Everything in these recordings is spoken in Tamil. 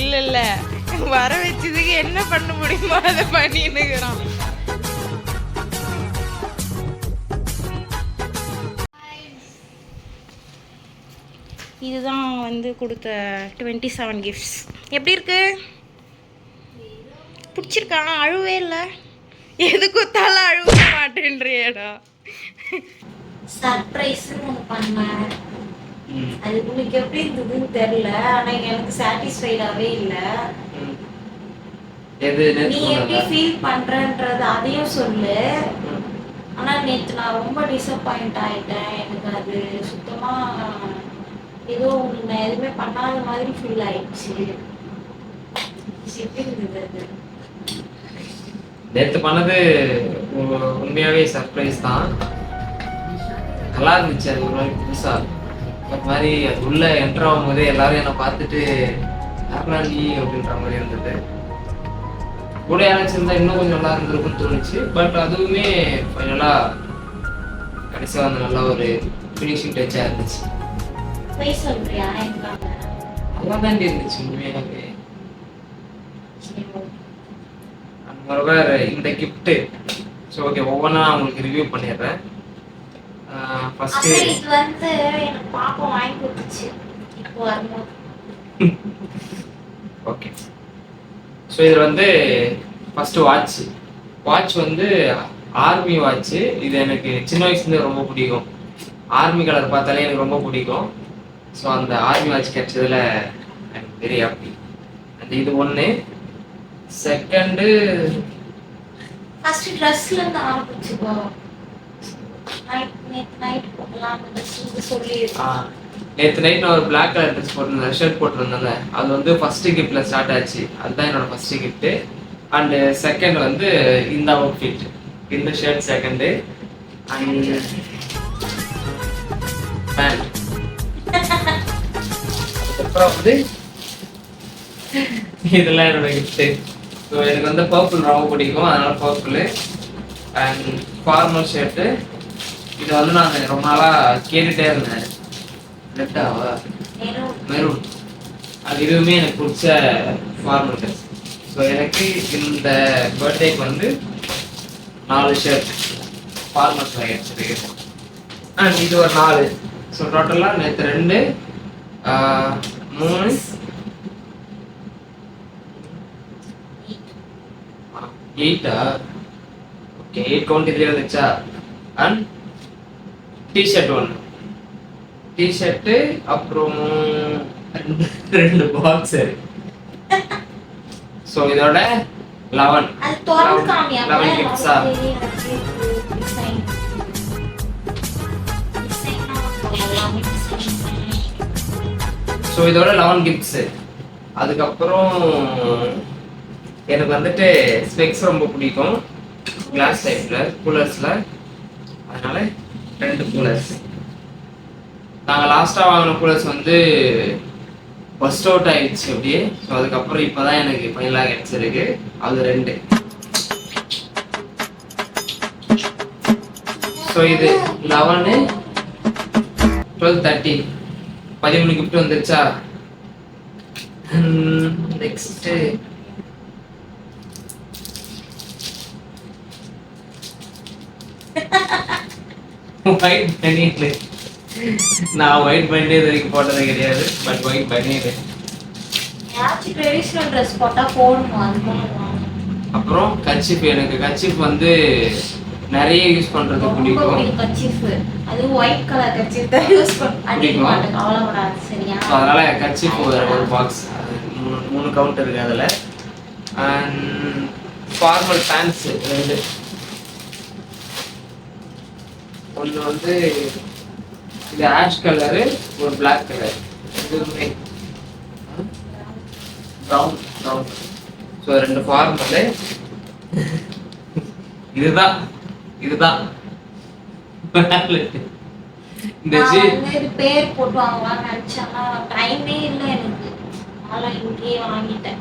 இல்ல இல்ல. வர வச்சதுக்கு என்ன பண்ண முடியுமோ அதை பண்ணின்னுக்குறான் இதுதான் வந்து கொடுத்த டுவெண்ட்டி செவன் கிஃப்ட்ஸ் எப்படி இருக்கு? பிடிச்சிருக்கா? அழுவே இல்லை? எது குத்தாலும் அழுவ மாட்டேன்றியடா. சர்ப்ரைஸ் ஒன்று பண்ணேன். அது உனக்கு எப்படி இருந்ததுன்னு தெரியல ஆனா எனக்கு சாட்டிஸ்ஃபைடாவே இல்ல. நீ எப்படி ஃபீல் பண்றன்றது அதையும் சொல்லு. ஆனா நேத்து நான் ரொம்ப டிசப்பாயிண்ட் ஆயிட்டேன். எனக்கு அது சுத்தமா ஏதோ உனக்கு நான் எதுவுமே பண்ணாத மாதிரி ஃபீல் ஆயிடுச்சு. எப்படி இருந்தது அது? நேத்து பண்ணது உ- உண்மையாவே சர்ப்ரைஸ் தான். நல்லா இருந்துச்சு அது ஒரு மாதிரி புதுசா. ஒரு மாதிரி அது உள்ள என்டர் ஆகும் போதே எல்லாரும் என்னை பார்த்துட்டு நீ? அப்படின்ற மாதிரி இருந்தது. கூட யாராச்சும் இருந்தா இன்னும் கொஞ்சம் நல்லா இருந்திருக்கும்னு தோணுச்சு. பட் அதுவுமே ஃபைனலா கடைசியா வந்து நல்ல ஒரு ஃபினிஷிங் டச்சா இருந்துச்சு. நல்லா தான் இருந்துச்சு. அண்ட் மொரோவர் இந்த கிஃப்ட்டு ஸோ ஓகே ஒவ்வொன்றா உங்களுக்கு ரிவ்யூ பண்ணிடுறேன். அப்புறம் இது வந்து எனக்கு பாப்பா வாங்கி கொடுத்துச்சு. இப்போ வரும்போது. ஓகே ஸோ இதில் வந்து ஃபஸ்ட்டு வாட்ச் வாட்ச் வந்து ஆர்மி வாட்ச் இது எனக்கு சின்ன வயசுலேருந்து ரொம்ப பிடிக்கும். ஆர்மி கலர் பார்த்தாலே எனக்கு ரொம்ப பிடிக்கும். ஸோ அந்த ஆர்மி வாட்ச் கிடைச்சதுல எனக்கு வெரி ஹாப்பி அண்ட் இது ஒன்று செகண்டு ஃபர்ஸ்ட் ட்ரெஸ்ல இருந்து ஆரம்பிச்சுக்கோ நைட் நேத்து நைட் போடலாம்னு ட்ரெஸ் சொல்லி நேற்று நைட் நான் ஒரு பிளாக் கலர் ட்ரெஸ் போட்டிருந்தேன் ஷர்ட் போட்டிருந்தேன்ல. அது வந்து ஃபஸ்ட்டு கிஃப்ட்டில் ஸ்டார்ட் ஆச்சு. அதுதான் என்னோட ஃபஸ்ட்டு கிஃப்ட்டு அண்டு செகண்ட் வந்து இந்த அவுட்ஃபிட் இந்த ஷர்ட் செகண்டு அண்ட் பேண்ட் அதுக்கப்புறம் வந்து இதெல்லாம் என்னோட கிஃப்ட்டு ஸோ எனக்கு வந்து பர்பிள் ரொம்ப பிடிக்கும். அதனால் பர்பிள் அண்ட் ஃபார்மல் ஷர்ட்டு இது வந்து நான் ரொம்ப நாளாக கேட்டுகிட்டே இருந்தேன். ரெட்டாவா மெரூன். அது இதுவுமே எனக்கு பிடிச்ச ஃபார்மல் ட்ரெஸ் ஸோ எனக்கு இந்த பர்த்டேக்கு வந்து நாலு ஷர்ட் ஃபார்மல்ஸ் கிடைச்சிருக்கு அண்ட் இது ஒரு நாலு. ஸோ டோட்டலாக நேற்று ரெண்டு மூணு எயிட்டா ஓகே எயிட் கவுண்ட் இதுலேயே வந்துச்சா? அண்ட் டிஷர்ட் ஒன்று டிஷர்ட்டு அப்புறம் ரெண்டு ரெண்டு பாக்ஸர் ஸோ இதோட லெவன் லெவன் டிசைன் ஸோ இதோட லெவன் கிஃப்ட்ஸு அதுக்கப்புறம் எனக்கு வந்துட்டு ஸ்பெக்ஸ் ரொம்ப பிடிக்கும். கிளாஸ் டைப்பில் கூலர்ஸில் அதனால ரெண்டு கூலர்ஸ் நாங்கள் லாஸ்ட்டாக வாங்கின கூலர்ஸ் வந்து ஃபஸ்ட் அவுட் ஆயிடுச்சு அப்படியே. ஸோ அதுக்கப்புறம் இப்போ தான் எனக்கு ஃபைனலாக கிடச்சிருக்கு. அது ரெண்டு. ஸோ இது லெவனு டுவெல் தேர்ட்டின் பதிமூணு கிஃப்ட் வந்துருச்சா? Hmm, நெக்ஸ்ட்டு ஒயிட் பனியன் நான் ஒயிட் பனியன் இது வரைக்கும் போட்டது கிடையாது பட் ஒயிட் பனியன் அப்புறம் கச்சிப் எனக்கு கச்சிப் வந்து நிறைய யூஸ் பண்றது பிடிக்கும். அது ஒயிட் கலர் கச்சிஃப் தான் யூஸ் பண்ண அடிக்க பிடிக்குமா? மாட்டேன் கவலைப்படாது சரியா? ஸோ அதனால கச்சிப் ஒரு பாக்ஸ் மூணு கவுண்ட் இருக்கு அதில். அண்ட் ஃபார்மல் பேண்ட்ஸ் ரெண்டு. ஒன்று வந்து இது ஆஷ் கலரு ஒரு பிளாக் கலர் இதுவுமே. ப்ரௌன் ப்ரௌன் ஸோ ரெண்டு ஃபார்மலு இதுதான் இதுதான். இந்த பேர் போட்டு வாங்கலாம்னு நினைச்சேன். ஆனா டைமே இல்லை எனக்கு. அதனால இங்கேயே வாங்கிட்டேன்.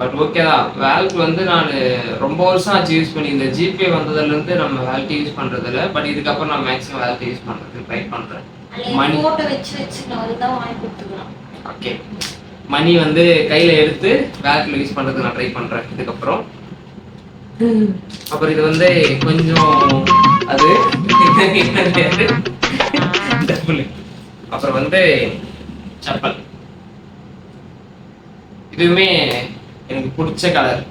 பட் ஓகே தான். வேல்க் வந்து நான் ரொம்ப வருஷம் ஆச்சு யூஸ் பண்ணி. இந்த ஜிபே வந்ததுலேருந்து நம்ம வேல்ட் யூஸ் பண்ணுறதில்ல பட் இதுக்கப்புறம் நான் மேக்ஸிமம் வேல்ட் யூஸ் பண்ணுறது ட்ரை பண்ணுறேன் மணி ஓகே மணி வந்து கையில் எடுத்து வேல்ட்டில் யூஸ் பண்ணுறது நான் ட்ரை பண்ணுறேன் இதுக்கப்புறம். அப்புறம் இது வந்து கொஞ்சம் அது. அப்புறம் வந்து செப்பல் இதுவுமே எனக்கு பிடிச்ச கலர்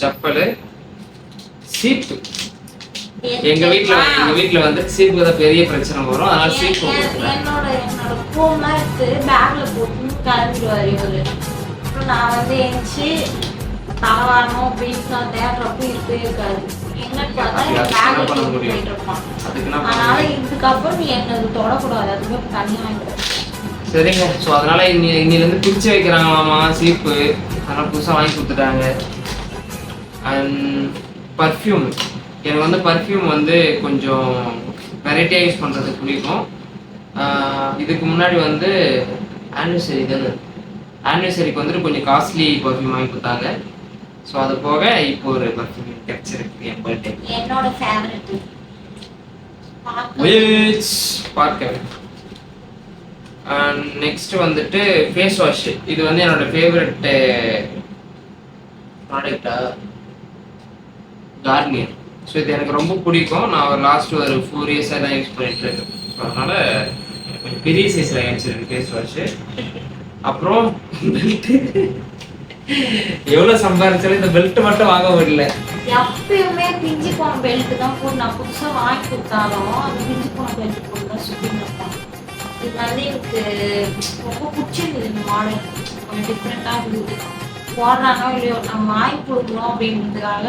செப்பல் சீப்பு எங்க வீட்ல எங்க வீட்ல வந்து சீப்பு தான் பெரிய பிரச்சனை வரும். அதனால சீப்பு. என்னோட என்னோட ஃபோன்லாம் எடுத்து பேக்ல போட்டு கிளம்பிடுவார் இவரு. அப்புறம் நான் வந்து எழுந்துச்சு தலவாரணும் அப்படின்னு நான் தேடுறப்ப இருக்கவே இருக்காது. என்னன்னு பார்த்தா என் என்ன பேக்ல? போயிட்டு இருப்பான். என்ன அதனால? இதுக்கப்புறம் நீ என்னது தொடக்கூடாது. அதுவே தனியாக சரிங்க. ஸோ அதனால இன்னி இன்னிலேருந்து பிரிச்சு வைக்கிறாங்களாமா? சீப்பு அதனால புதுசாக வாங்கி கொடுத்துட்டாங்க. அண்ட் பர்ஃப்யூம் எனக்கு வந்து பர்ஃப்யூம் வந்து கொஞ்சம் வெரைட்டியாக யூஸ் பண்ணுறது பிடிக்கும். இதுக்கு முன்னாடி வந்து ஆனிவர்சரி தானே? ஆனிவர்சரிக்கு வந்துட்டு கொஞ்சம் காஸ்ட்லி பர்ஃப்யூம் வாங்கி கொடுத்தாங்க. ஸோ அது போக இப்போ ஒரு பர்ஃப்யூம் கிடைச்சிருக்கு என் பர்த்டே என்னோட ஃபேவரட் பார்க்க நெக்ஸ்ட் வந்துட்டு ஃபேஸ் வாஷ் இது வந்து என்னோட ஃபேவரட் ப்ராடக்டா கார்னியர் ஸோ இது எனக்கு ரொம்ப பிடிக்கும். நான் ஒரு லாஸ்ட் ஒரு ஃபோர் இயர்ஸாக தான் யூஸ் பண்ணிட்டு இருக்கேன். ஸோ அதனால கொஞ்சம் பெரிய சைஸில் கிடைச்சிருக்கு ஃபேஸ் வாஷ் அப்புறம் எவ்வளோ சம்பாதிச்சாலும் இந்த பெல்ட் மட்டும் வாங்க முடியல. எப்பயுமே பிஞ்சு போன பெல்ட் தான் நான் புதுசா வாங்கி கொடுத்தாலும் அந்த பிஞ்சு போன பெல்ட் போட்டு தான் சுத்தி இது வந்து எனக்கு ரொம்ப பிடிச்சிருந்தது இந்த மாடல். கொஞ்சம் டிஃப்ரெண்டா இருந்தது. போடுறானோ இல்லையோ நம்ம வாங்கி கொடுக்கணும் அப்படின்றதுக்காக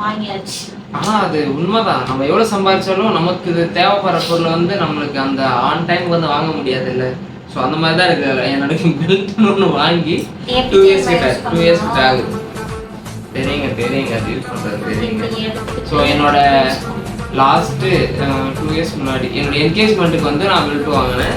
வாங்கியாச்சு. ஆனா அது உண்மைதான். நம்ம எவ்வளவு சம்பாதிச்சாலும் நமக்கு இது தேவைப்படுற பொருள் வந்து நம்மளுக்கு அந்த ஆன் டைம் வந்து வாங்க முடியாது இல்ல ஸோ அந்த மாதிரி தான் இருக்கு. என்னோட பெல்ட்னு ஒன்று வாங்கி டூ இயர்ஸ் கிட்ட டூ இயர்ஸ் கிட்ட ஆகுது. தெரியுங்க தெரியுங்க. அது யூஸ் பண்றது தெரியுங்க. ஸோ என்னோட லாஸ்ட்டு டூ இயர்ஸ் முன்னாடி. என்னோட என்கேஜ்மெண்ட்டுக்கு வந்து நான் பெல்ட் வாங்கினேன்.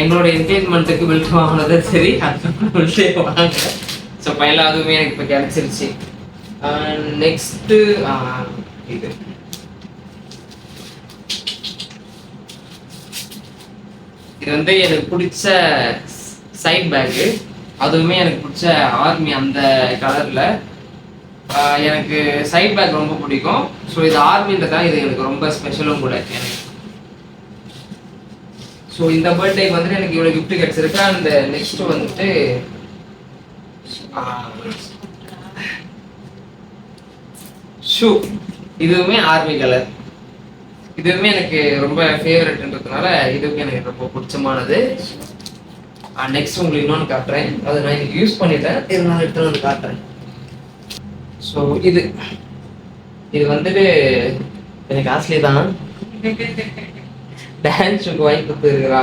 எங்களோட என்கேஜ்மெண்ட்டுக்கு பெல்ட் வாங்கினது சரி அந்த பெல்ட்டே வாங்க. ஸோ பையனில் அதுவுமே எனக்கு இப்போ கிடைச்சிருச்சு. நெக்ஸ்ட்டு இது. இது வந்து எனக்கு பிடிச்ச சைட் பேக்கு அதுவுமே எனக்கு பிடிச்ச ஆர்மி அந்த கலரில் எனக்கு சைட் பேக் ரொம்ப பிடிக்கும். ஸோ இது ஆர்மின்றதான் இது எனக்கு ரொம்ப ஸ்பெஷலும் கூட எனக்கு. ஸோ இந்த பர்த்டேக்கு வந்துட்டு எனக்கு இவ்வளோ கிஃப்ட் கிடச்சிருக்கு. அந்த நெக்ஸ்ட் வந்துட்டு ஷூ. இதுவுமே ஆர்மி கலர் இதுவுமே எனக்கு ரொம்ப ஃபேவரட்ன்றதுனால இதுவுமே எனக்கு ரொம்ப பிடிச்சமானது. நெக்ஸ்ட் உங்களுக்கு இன்னொன்று காட்டுறேன். அதை நான் இன்னைக்கு யூஸ் பண்ணிட்டேன். இருந்தாலும் எடுத்து வந்து காட்டுறேன். ஸோ இது இது வந்துட்டு எனக்கு காஸ்ட்லி தான். டான்ஸுக்கு வாங்கி கொடுத்துருக்குறா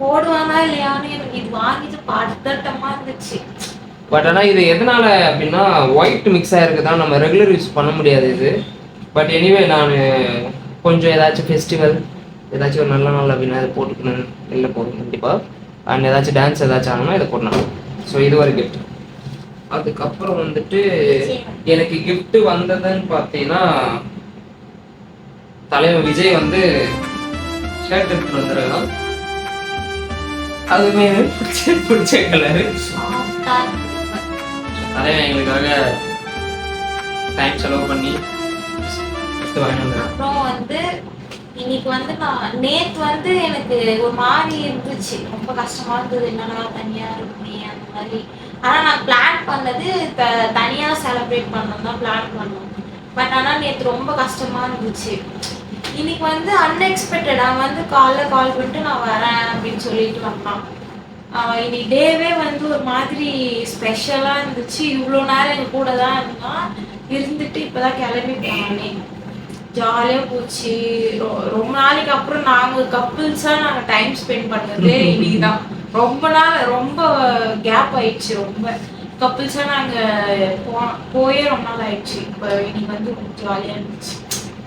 போடுவானா இல்லையான்னு எனக்கு இது வாங்கிட்டு படுத்தட்டமா இருந்துச்சு. பட் ஆனால் இது எதனால அப்படின்னா ஒயிட் மிக்ஸ் ஆகிருக்கு தான் நம்ம ரெகுலர் யூஸ் பண்ண முடியாது இது. பட் எனிவே நான் கொஞ்சம் ஏதாச்சும் ஃபெஸ்டிவல் ஏதாச்சும் ஒரு நல்ல நாள் அப்படின்னா இதை போட்டுக்கணும். வெளில போகணும் கண்டிப்பாக அண்ட் ஏதாச்சும் டான்ஸ் ஏதாச்சும் ஆகணும்னா இதை போடணும் ஸோ இது ஒரு கிஃப்ட் அதுக்கப்புறம் வந்துட்டு எனக்கு கிஃப்ட் வந்ததுன்னு பார்த்தீங்கன்னா தலைவர் விஜய் வந்து ஷர்ட் எடுத்து வந்துருக்கான். அதுவுமே பிடிச்ச பிடிச்ச கலரு சாஃப்டா தலைவன் எங்களுக்காக டைம் செலவு பண்ணி எடுத்து வாங்கிட்டு வந்து இன்னைக்கு வந்து நான் நேத்து வந்து எனக்கு ஒரு மாதிரி இருந்துச்சு. ரொம்ப கஷ்டமா இருந்தது. என்னடா தனியா இருக்குமே அந்த மாதிரி. ஆனா நான் பிளான் பண்ணது த தனியா செலிப்ரேட் பண்ணணும் தான் பிளான் பண்ணோம். பட் ஆனா நேத்து ரொம்ப கஷ்டமா இருந்துச்சு. இன்னைக்கு வந்து அன்எக்ஸ்பெக்டடா வந்து காலைல கால் பண்ணிட்டு நான் வரேன் அப்படின்னு சொல்லிட்டு வந்தான். இன்னைக்கு டேவே வந்து ஒரு மாதிரி ஸ்பெஷலாக இருந்துச்சு. இவ்வளோ நேரம் எங்கள் கூட தான் இருந்தான். இருந்துட்டு இப்போதான் கிளம்பி போனானே. ஜாலியாக போச்சு. ரொம்ப நாளைக்கு அப்புறம் நாங்கள் கப்புள்ஸாக நாங்கள் டைம் ஸ்பெண்ட் பண்ணது இன்னைக்கு தான் ரொம்ப நாள் ரொம்ப கேப் ஆயிடுச்சு ரொம்ப. கப்புள்ஸாக நாங்கள் போ போயே ரொம்ப நாள் ஆயிடுச்சு. இப்போ இன்னைக்கு வந்து ஜாலியாக இருந்துச்சு.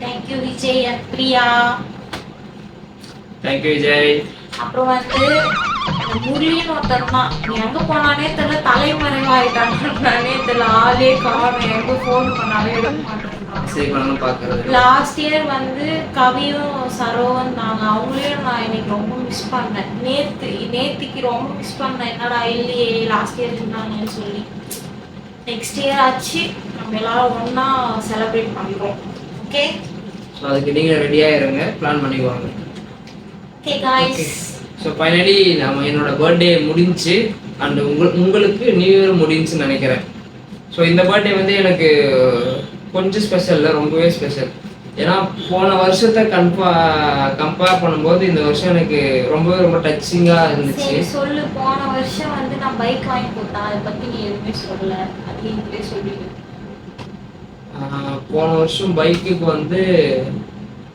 Thank you Vijay and Priya thank you Vijay. அப்புறம் வந்து முரளின்னு ஒருத்தர் தான். எங்க போனானே தெரியல தலைமறைவாயிட்டானே. தெரியல ஆளே காணும். எங்க ஃபோன் பண்ணாலே எடுக்க மாட்டேங்கிறான் பண்ணணும் பார்க்கறது லாஸ்ட் இயர் வந்து கவியும் சரோவும் இருந்தாங்க அவங்களையும் நான் இன்னைக்கு ரொம்ப மிஸ் பண்ணேன். நேத்து நேத்திக்கு ரொம்ப மிஸ் பண்ணேன். என்னடா இல்லையே லாஸ்ட் இயர் இருந்தாங்கன்னு சொல்லி. நெக்ஸ்ட் இயர் ஆச்சு. நம்ம எல்லாரும் ஒண்ணா செலிப்ரேட் பண்றோம். ஓகே ஸோ அதுக்கு நீங்கள் ரெடியாக இருங்க. பிளான் பண்ணிக்குவாங்க ஓகே காய்ஸ் ஸோ ஃபைனலி நம்ம என்னோட பர்த்டே முடிஞ்சு அண்ட் உங்கள் உங்களுக்கு நியூ இயர் முடிஞ்சுன்னு நினைக்கிறேன். ஸோ இந்த பர்த்டே வந்து எனக்கு கொஞ்சம் ஸ்பெஷல் இல்லை ரொம்பவே ஸ்பெஷல் ஏன்னா போன வருஷத்தை கன்பா கம்பேர் பண்ணும்போது இந்த வருஷம் எனக்கு ரொம்பவே ரொம்ப டச்சிங்காக இருந்துச்சு. சொல்லு. போன வருஷம் வந்து நான் பைக் வாங்கி கொடுத்தேன் அதை பத்தி நீ எதுவுமே சொல்லல. அது நீங்களே சொல்லிடு போன வருஷம் பைக்குக்கு வந்து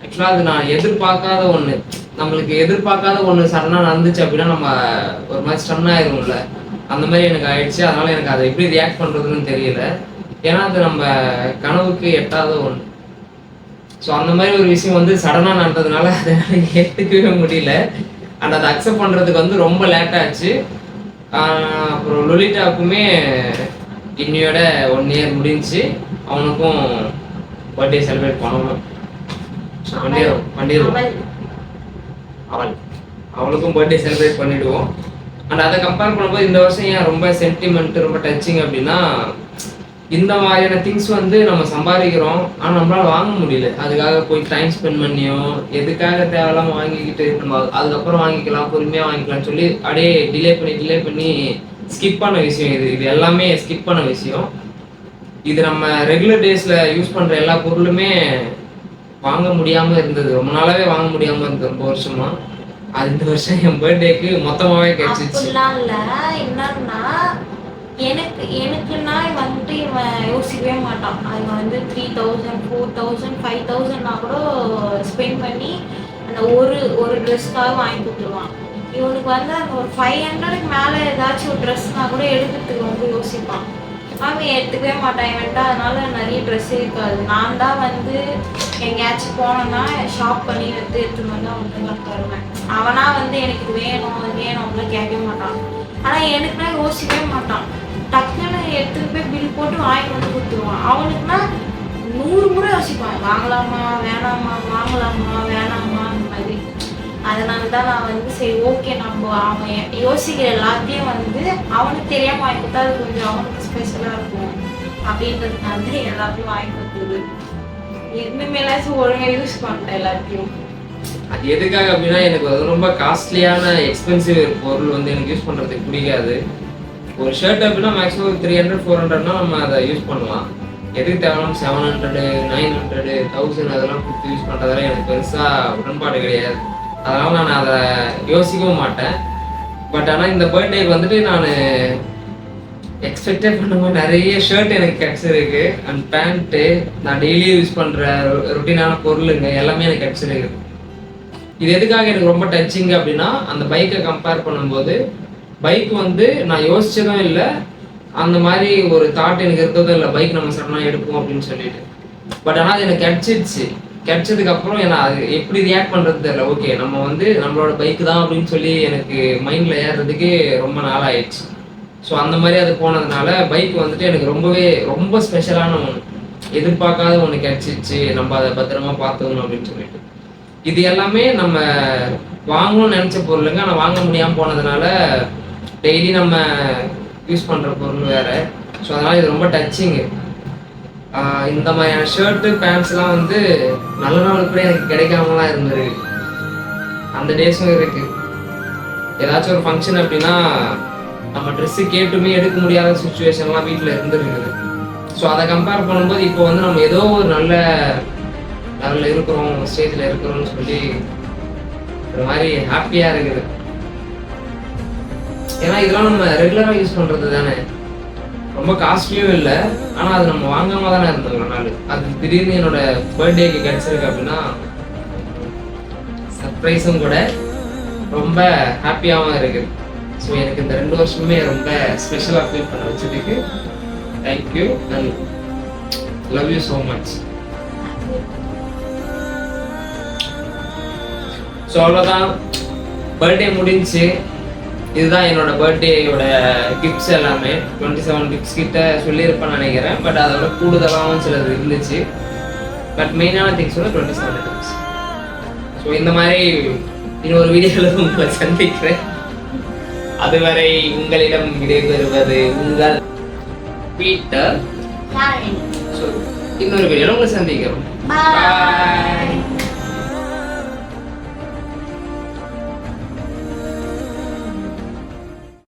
ஆக்சுவலாக அது நான் எதிர்பார்க்காத ஒன்று நம்மளுக்கு எதிர்பார்க்காத ஒன்று சடனாக நடந்துச்சு அப்படின்னா நம்ம ஒரு மாதிரி ஸ்டன் ஆயிரும்ல அந்த மாதிரி எனக்கு ஆயிடுச்சு. அதனால எனக்கு அதை எப்படி ரியாக்ட் பண்ணுறதுன்னு தெரியல. ஏன்னா அது நம்ம கனவுக்கு எட்டாத ஒன்று ஸோ அந்த மாதிரி ஒரு விஷயம் வந்து சடனாக நடந்ததுனால அதை ஏற்றுக்கவே முடியல. அண்ட் அதை அக்செப்ட் பண்ணுறதுக்கு வந்து ரொம்ப லேட் ஆச்சு. அப்புறம் லொலிட்டாவுக்குமே இன்னையோட ஒன் இயர் முடிஞ்சு அவனுக்கும் பர்த்டே செலிப்ரேட் பண்ணணும். பண்ணிடுவோம் பண்ணிடுவோம் அவள் அவளுக்கும் பர்த்டே செலிப்ரேட் பண்ணிடுவோம். அண்ட் அதை கம்பேர் பண்ணும்போது இந்த வருஷம் ஏன் ரொம்ப சென்டிமெண்ட் ரொம்ப டச்சிங் அப்படின்னா இந்த மாதிரியான திங்ஸ் வந்து நம்ம சம்பாதிக்கிறோம். ஆனால் நம்மளால வாங்க முடியல. அதுக்காக போய் டைம் ஸ்பெண்ட் பண்ணியோ எதுக்காக தேவையில்லாம வாங்கிக்கிட்டு நம்ம அதுக்கப்புறம் வாங்கிக்கலாம் பொறுமையாக வாங்கிக்கலாம்னு சொல்லி அப்படியே டிலே பண்ணி டிலே பண்ணி ஸ்கிப் பண்ண விஷயம் இது. இது எல்லாமே ஸ்கிப் பண்ண விஷயம். இது நம்ம ரெகுலர் டேஸ்ல யூஸ் பண்ற எல்லா பொருளுமே வாங்க முடியாம இருந்தது. ரொம்ப நாளாவே வாங்க முடியாம இருந்தது. ரொம்ப வருஷமா. அது இந்த வருஷம் என் பர்த்டேக்கு மொத்தமாவே கிடைச்சிச்சு எனக்கு எனக்குன்னா வந்துட்டு இவன் யோசிக்கவே மாட்டான். அவன் வந்து three thousand four thousand five தௌசண்ட்னா கூட ஸ்பெண்ட் பண்ணி அந்த ஒரு ஒரு ட்ரெஸ்க்காக வாங்கி கொடுத்துருவான். இவனுக்கு வந்து அந்த ஒரு ஃபைவ் ஹண்ட்ரடுக்கு மேலே ஏதாச்சும் ஒரு ட்ரெஸ்னா கூட எடுக்கிறதுக்கு வந்து யோசிப்பான். அவன் எடுத்துக்கவே மாட்டான். இவன்ட்டு அதனால நிறைய ட்ரெஸ் இருக்காது. நான் தான் வந்து எங்கேயாச்சும் போனோன்னா ஷாப் பண்ணி எடுத்து எடுத்துன்னு வந்து அவனுக்கு தருவேன். அவனா வந்து எனக்கு இது வேணும் அது வேணும் அப்படிலாம் கேட்கவே மாட்டான். ஆனால் எனக்குனா யோசிக்கவே மாட்டான். டக்குன்னு எடுத்துட்டு போய் பில் போட்டு வாங்கி வந்து கொடுத்துருவான். அவனுக்குனா நூறு முறை யோசிப்பான். வாங்கலாமா வேணாமா வாங்கலாமா வேணாமா அந்த மாதிரி. அதனால தான் நான் வந்து சரி ஓகே நம்ம அவன் யோசிக்கிற எல்லாத்தையும் வந்து அவனுக்கு தெரியாமல் வாங்கி கொடுத்தா அது கொஞ்சம் அவனுக்கு ஸ்பெஷலாக இருக்கும். அப்படின்றதுனால தான் எல்லாத்தையும் வாங்கி கொடுத்தது. இனிமேலாச்சும் ஒழுங்காக யூஸ் பண்ணிட்டேன் எல்லாத்தையும். அது எதுக்காக அப்படின்னா எனக்கு அது ரொம்ப காஸ்ட்லியான எக்ஸ்பென்சிவ் பொருள் வந்து எனக்கு யூஸ் பண்ணுறதுக்கு பிடிக்காது. ஒரு ஷர்ட் அப்படின்னா மேக்ஸிமம் த்ரீ ஹண்ட்ரட் ஃபோர் ஹண்ட்ரட்னா நம்ம அதை யூஸ் பண்ணலாம். எதுக்கு தேவையான seven hundred nine hundred thousand அதெல்லாம் கொடுத்து யூஸ் பண்ணுறதால எனக்கு பெருசாக உடன்பாடு கிடையாது. அதனால் நான் அதை யோசிக்கவும் மாட்டேன். பட் ஆனால் இந்த பர்த்டேக்கு வந்துட்டு நான் எக்ஸ்பெக்டே பண்ணும்போது நிறைய ஷர்ட் எனக்கு கிடச்சிருக்கு. அண்ட் பேண்ட்டு நான் டெய்லியும் யூஸ் பண்ணுற ருட்டீனான பொருளுங்க எல்லாமே எனக்கு கிடச்சிருக்கு. இது எதுக்காக எனக்கு ரொம்ப டச்சிங் அப்படின்னா அந்த பைக்கை கம்பேர் பண்ணும்போது பைக் வந்து நான் யோசிச்சதும் இல்லை. அந்த மாதிரி ஒரு தாட் எனக்கு இருக்கிறதும் இல்லை. பைக் நம்ம சடனாக எடுப்போம் அப்படின்னு சொல்லிட்டு. பட் ஆனால் அது எனக்கு கிடைச்சிருச்சு. கிடச்சதுக்கப்புறம் ஏன்னா அது எப்படி ரியாக்ட் பண்ணுறது தெரியல. ஓகே நம்ம வந்து நம்மளோட பைக் தான் அப்படின்னு சொல்லி எனக்கு மைண்டில் ஏறுறதுக்கு ரொம்ப நாள் ஆயிடுச்சு. ஸோ அந்த மாதிரி அது போனதுனால பைக் வந்துட்டு எனக்கு ரொம்பவே ரொம்ப ஸ்பெஷலான ஒன்று எதிர்பார்க்காத ஒன்று கிடைச்சிருச்சு. நம்ம அதை பத்திரமா பார்த்துக்கணும் அப்படின்னு சொல்லிட்டு. இது எல்லாமே நம்ம வாங்கணும்னு நினச்ச பொருளுங்க. ஆனால் வாங்க முடியாமல் போனதுனால டெய்லி நம்ம யூஸ் பண்ணுற பொருள் வேறு. ஸோ அதனால் இது ரொம்ப டச்சிங்கு இந்த மாதிரியான ஷர்ட்டு பேண்ட்ஸ்லாம் வந்து நல்ல நாள் கூட எனக்கு கிடைக்காமலாம் இருந்தது. அந்த டேஸும் இருக்குது ஏதாச்சும் ஒரு ஃபங்க்ஷன் அப்படின்னா நம்ம ட்ரெஸ்ஸு கேட்டுமே எடுக்க முடியாத சுச்சுவேஷன்லாம் வீட்டில் இருந்துருக்குது. ஸோ அதை கம்பேர் பண்ணும்போது இப்போ வந்து நம்ம ஏதோ ஒரு நல்ல லெவலில் இருக்கிறோம் ஸ்டேஜில் இருக்கிறோம்னு சொல்லி ஒரு மாதிரி ஹாப்பியாக இருக்குது. ஏன்னா இதெல்லாம் நம்ம ரெகுலராக யூஸ் பண்ணுறது தானே. ரொம்ப காஸ்ட்லியும் இல்லை. ஆனால் அது நம்ம வாங்காம தானே இருந்தோம் ஒரு நாள். அது திடீர்னு என்னோட பர்த்டேக்கு கிடைச்சிருக்கு அப்படின்னா சர்ப்ரைஸும் கூட ரொம்ப ஹாப்பியாகவும் இருக்குது. ஸோ எனக்கு இந்த ரெண்டு வருஷமே ரொம்ப ஸ்பெஷலாக ஃபீல் பண்ண வச்சதுக்கு thank you and love you so much so அவ்வளோதான் பர்த்டே முடிஞ்சுச்சு இதுதான் என்னோட பர்த்டேயோட கிஃப்ட்ஸ் எல்லாமே. டுவெண்ட்டி செவன் கிஃப்ட்ஸ் கிட்ட சொல்லியிருப்பேன்னு நினைக்கிறேன். பட் அதோட கூடுதலாகவும் சிலது இருந்துச்சு. பட் மெயினான திங்ஸ் வந்து டுவெண்ட்டி செவன் கிஃப்ட்ஸ் ஸோ இந்த மாதிரி இன்னொரு வீடியோவில் உங்களை சந்திக்கிறேன். அதுவரை உங்களிடம் விடைபெறுவது உங்கள் பீட்டர். ஸோ இன்னொரு வீடியோவில் உங்களை சந்திக்கிறோம். Bye.